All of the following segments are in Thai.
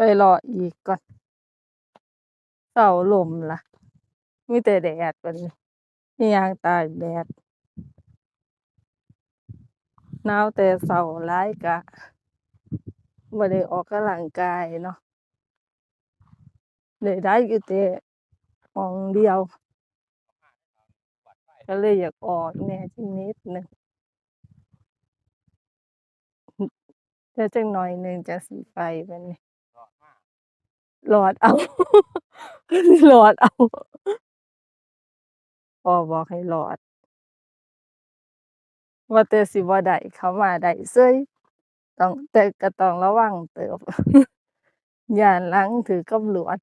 ไปรออีกก่อนเซ้าลมล่ะมีแต่แดดบัดนี้สิย่างตากแดดหนาวแต่เช้าหลายก็บ่ได้ออกกำลังกายเนาะได้ได้อยู่แต่หม้องเดียว ก็เลยอยากออกแน่จักนิดหนึ่งเดี๋ยวจักหน่อยหนึ่งจั่งสิไปบัดนี้ รอดเอารอดเอาพ่อบอกให้รอด ว่าแต่สิบ่ได้เขามาได้เซยต้องแต่ก็ต้องระวังเติบย้านหลังถูกตำรวจ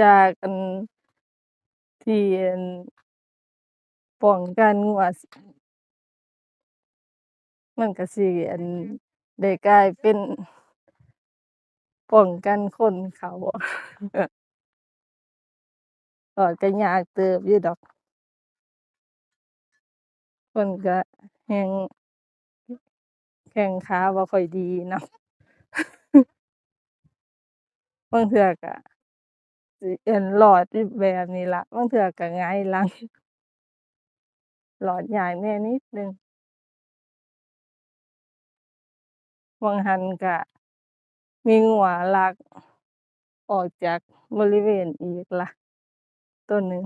จากอันที่อันป้องกันงัวมันก็สิอันได้กลายเป็น ป้องกันคนเขารอดก็ยากเติบอยู่ดอก คนก็แฮ่งแข้งขาบ่ค่อยดีเนาะบางเทื่อก็สิอั่นรอดแบบนี้ละบางเทื่อก็หงายหลังรอดยากแน่นิดหนึ่งวังหันก็ มีงัวลักออกจากบริเวณอีกล่ะตัวหนึ่ง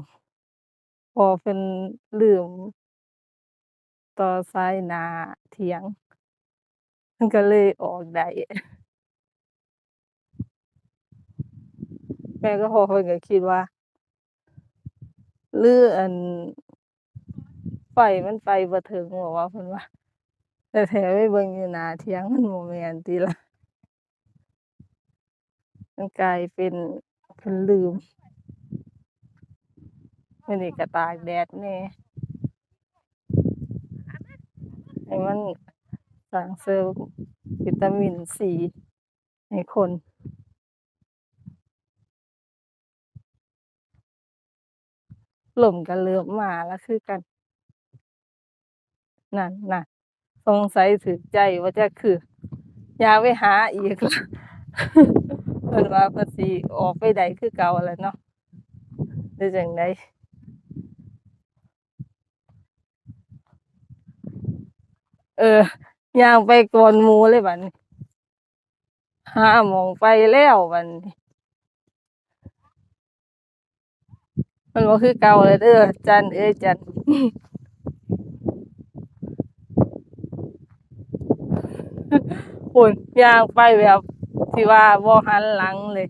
พ่อเพิ่นลืม ต่อสายนาเถียงเพิ่นก็เลยออกได้แม่กับพ่อเพิ่นก็คิดว่าหรืออั่นไฟมันไปบ่ถึงบ่วะเพิ่นว่าแต่แท้ไปเบิ่งอยู่หน้าเถียงมันบ่แม่นติล่ะ มันกลายเป็นเพิ่นลืมมื้อนี้ก็ตากแดดแหน่ให้มันสร้างเสริมวิตามินซีให้คนหล่มก็เริ่มมาแล้วคือกัน นั่นๆสงสัยถูกใจว่าจักคือ อยากไปหาอีกแล่ะเพิ่นว่าเพิ่นสิออกไปได้คือเก่าแหละเนาะหรือจั่งใดเออย่างไปก่อนหมูเลยบัดนี้หาหมองไปแล้วบัดนี้มันบ่คือเก่าแล้วเด้อจันเอ้ยจันพู้นย่างไปแบบ ที่ว่าบ่หันหลังเลย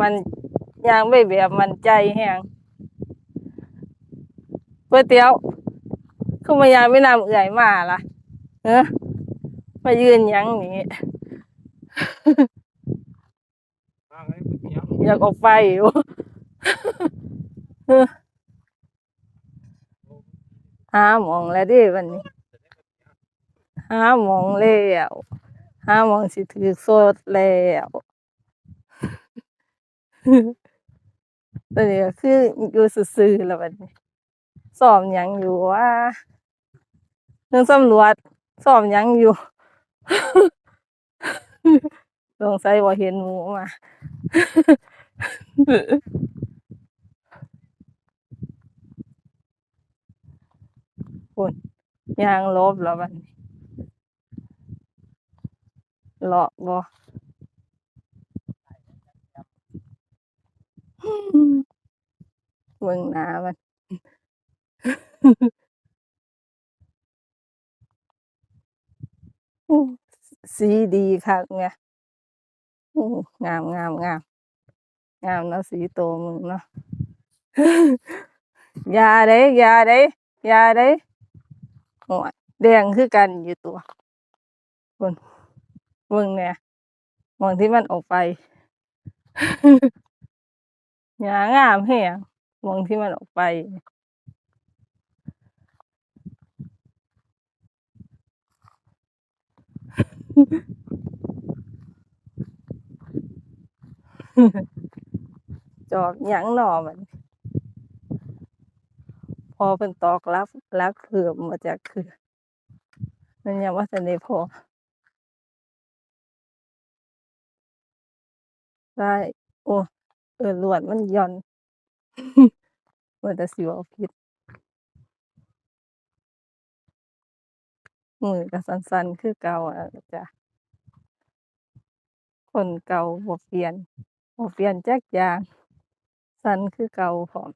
มันย่างไปแบบมันใจแรงก๋วยเตี๋ยวคือบ่ย่างไปนำเอื้อยมาล่ะหือมายืนยังนี่อยากออกไปอยู่หาหมองแล้วด้บัดนี้หาหมองแล้ว ห้าหม้องสิถูกสดแล้วตอนนี้ก็คืออยู่ซื่อๆแล้วบัดนี้ซ้อมหยังอยู่วะเทิงตำรวจซ้อมหยังอยู่สงสัยบ่าเห็นหมูมาพู้นยางลบแล้วบัดนี้ เลาะบ่เบิ่งน้ามันสีดีคักแหมโอ้งามๆๆงามเนาะสีโตมึงเนาะยาเด้ยาเด้ยาเด้โอ้ยแดงคือกันอยู่ตัวพู้น เบิ่งแหน่หม้องที่มันออกไปหญ้างามแรงหม้องที่มันออกไป จอบหยังหน้อบัน พอเพิ่นตอกลับลักเพิ่มบ่จักคือมันยังบ่ทันได้พอ ได้ โอ้ เออลวดมันหย่อนว่าแต่สิเว้าผิดมือก็สั่นๆ คือเก่าอะจ้ะคนเก่าบ่เปลี่ยนบ่เปลี่ยนจักอย่าง สั่นคือเก่าพร้อม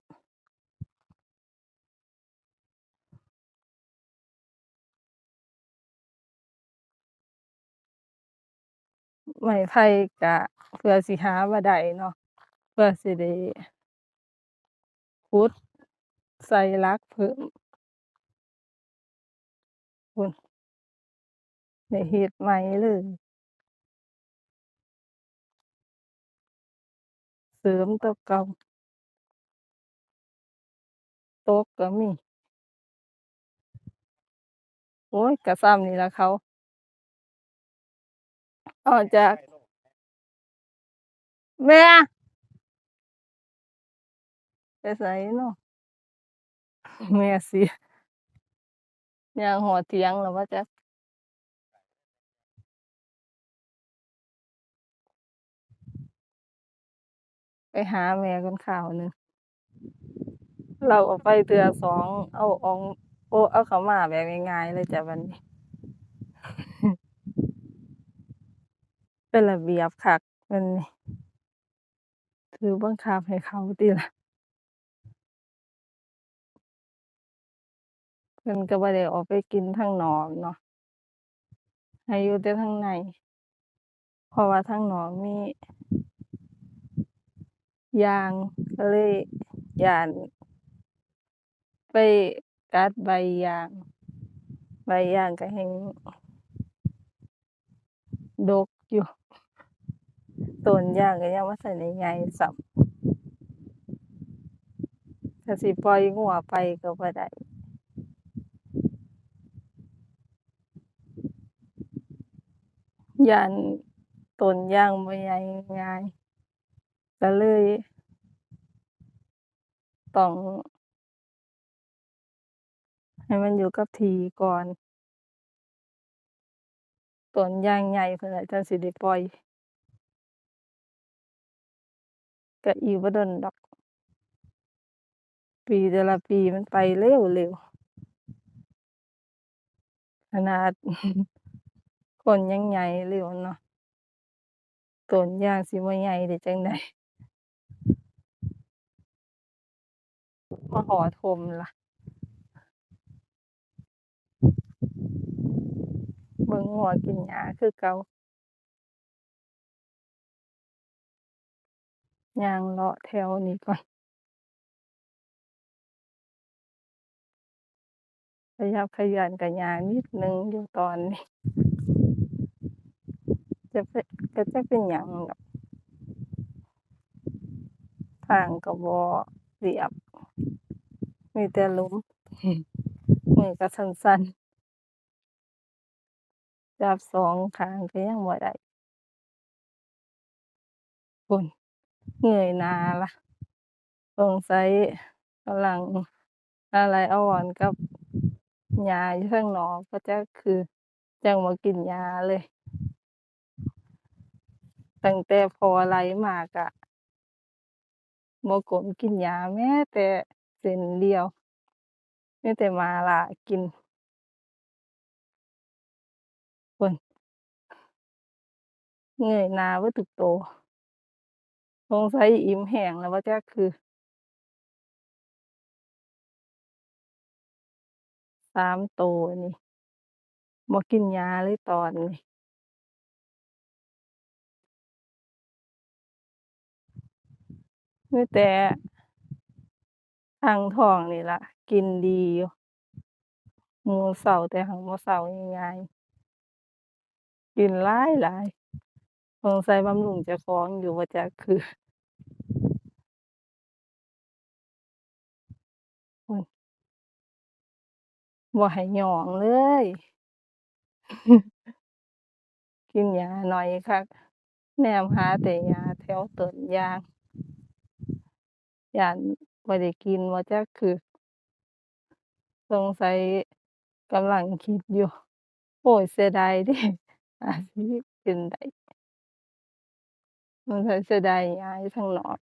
ไม้ไผ่ก็ เพื่อสิหามาได้เนาะเพื่อสิได้ขุดใส่หลักเพิ่มพู้นเฮ็ดใหม่เลยเสริมแต่เก่าตกก็มี โอ๊ยก็ส่ำนี่ละเขาออกจาก แม่ไปไสน้อแม่เสียย่างฮอดเถียงแล้วบ่จักไปหาแม่ก่อนคราวหนึ่งเราเอาไปเทื่อสองเอาองโอเอาเขามาแบบง่ายๆเลยจ้ะบัดนี้ เป็นระเบียบคักบัดนี้ ถือบังคับให้เขาติล่ะ เพิ่นก็บ่ได้ออกไปกินข้างนอกเนาะให้อยู่แต่ข้างใน เพราะว่าข้างนอกมียางเลยยานไปกัดใบยาง ใบยางก็แฮ่งดกอยู่ ต้นยางก็ยังบ่ทันได้ใหญ่ซ้ำถ้าสิปล่อยงัวไปก็บ่ได้ยานต้นยางบ่ใหญ่ง่ายก็เลยต้องให้มันอยู่กับทีก่อนต้นยางใหญ่พู้นล่ะจั่งสิได้ปล่อย ก็อีกบ่ดนดอก ปีแต่ละปีมันไปเร็วเร็วขนาด คนยังใหญ่เร็วเนาะต้นยางสิบ่ใหญ่ได้จังใดมาฮอดผมล่ะ เบิ่งงัวกินหญ้าคือเก่า ย่างเลาะแถวนี้ก่อน ขยับขยื่นก็ยากนิดนึงอยู่ตอนนี้ จะเป็นก็จักเป็นหยังดอกทางก็บ่เรียบ มีแต่ลุมมือก็สั่นๆจับสองข้างก็ยังบ่ได้พู้น เงยหน้าละสงสัยกำลังอะไรอ่อนกับหญ้าอยู่ข้างนอกบ่จักคือจังบ่กินหญ้าเลย ตั้งแต่พ่อไล่มาก็บ่ก้มกินหญ้าแม้แต่เส้นเดียวไมีแต่มาล่ากินพู้นเงยหน้าเบิดทุกโต สงสัยอิ่มแห้งแล้วบ่าจักคือสามโตนี่บ่กินหญ้าเลยตอนนี้มีแต่ตั้งท้องนี่ละกินดีอยู่มื้อเช้าแต่หั้นบ่เช้าง่ายๆกินหลายหลาย สงสัยบำรุงเจ้าของอยู่บ่จักคือพู้นบ่ให้ย่องเลย กินหญ้าน้อยคัก แนมหาแต่หญ้าแถวต้นยาง ย้านบ่ได้กินบ่จักคือ สงสัยกำลังคิดอยู่ โอ้ย เสียดายเดะ อาจสิเป็นได้ มันใส่เสื้อใดยายยู่ทางนอก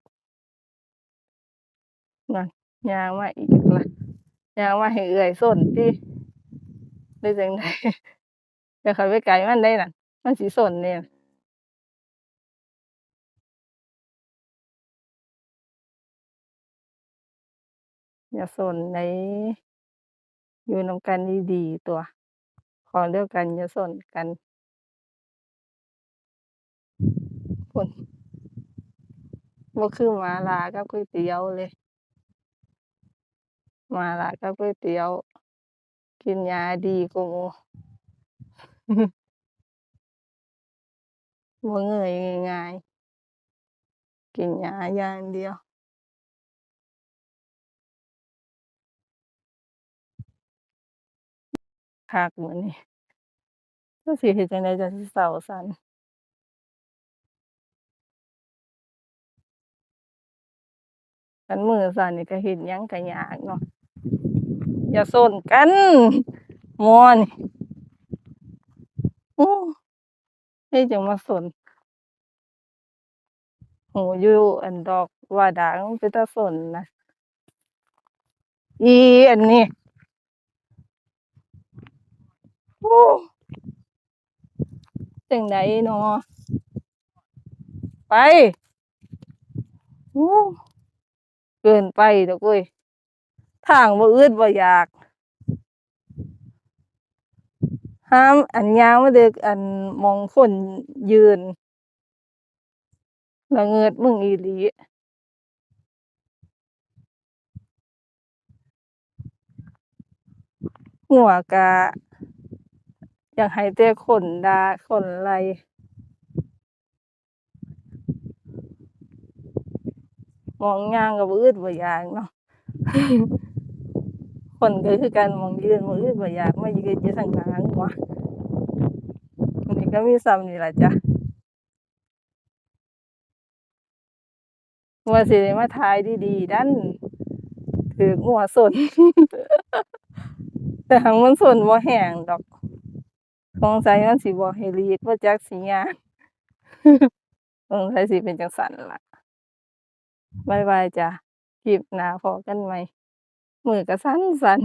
นั่นยางมาอีกละยางมาให้เอื้อยส้นติหรือจั่งใดอย่เขาไปใกลมันได้นั่นมันสิส้นเด้อย่าส้นได้อยู่นำกันดีๆตัว ขอเดียวกันอย่าส้นกันพู้น บ่คือหมาลากับก๋วยเตี๋ยวเลยหมาลากับก๋วยเตี๋ยว กินหญ้าดีกว่าหมูบ่เงยง่ายๆกินหญ้าอย่างเดียวคักเหมือนี้จักสิเฮ็ดจั่งใดจั่งสิเซ้าซัน คันมือซั้นนี่ก็เฮ็ดหยังก็ยากเนาะอย่าส้นกันมอนโอ้เฮ็ดจั่งมาส้นหูอยู่อันดอกว่าด่างมันเป็นตาส้นนะอีอันนี้โอ้จังใดน้อไปโอ้ เกินไปดอกเว้ยทางบ่อึดบ่อยากห้ามอันยางมาเดึกอันมองคนยืนละเงิดมึงอีหลีหัวก็อยากให้แต่คนดาคนไล่ มองย่างก็บ่อึดบ่อยากเนาะคนก็คือกันหม้องยืนบ่อึดบ่อยากมายืนอยู่ทางหน้าหัวมื้อนี้ก็มีส่ำนี้ล่ะจ้ะว่าสิได้มาถ่ายดีๆดันถูกงัวสนแต่หั้นมันสนบ่แรงดอกสงสัยมันสิบอกให้หลีกบ่จักสิย่างสงสัยสิเป็นจังซั้นล่ะ บายบายจ้ะคลิปหน้าพอกันไหมมือก็สั้นสั้น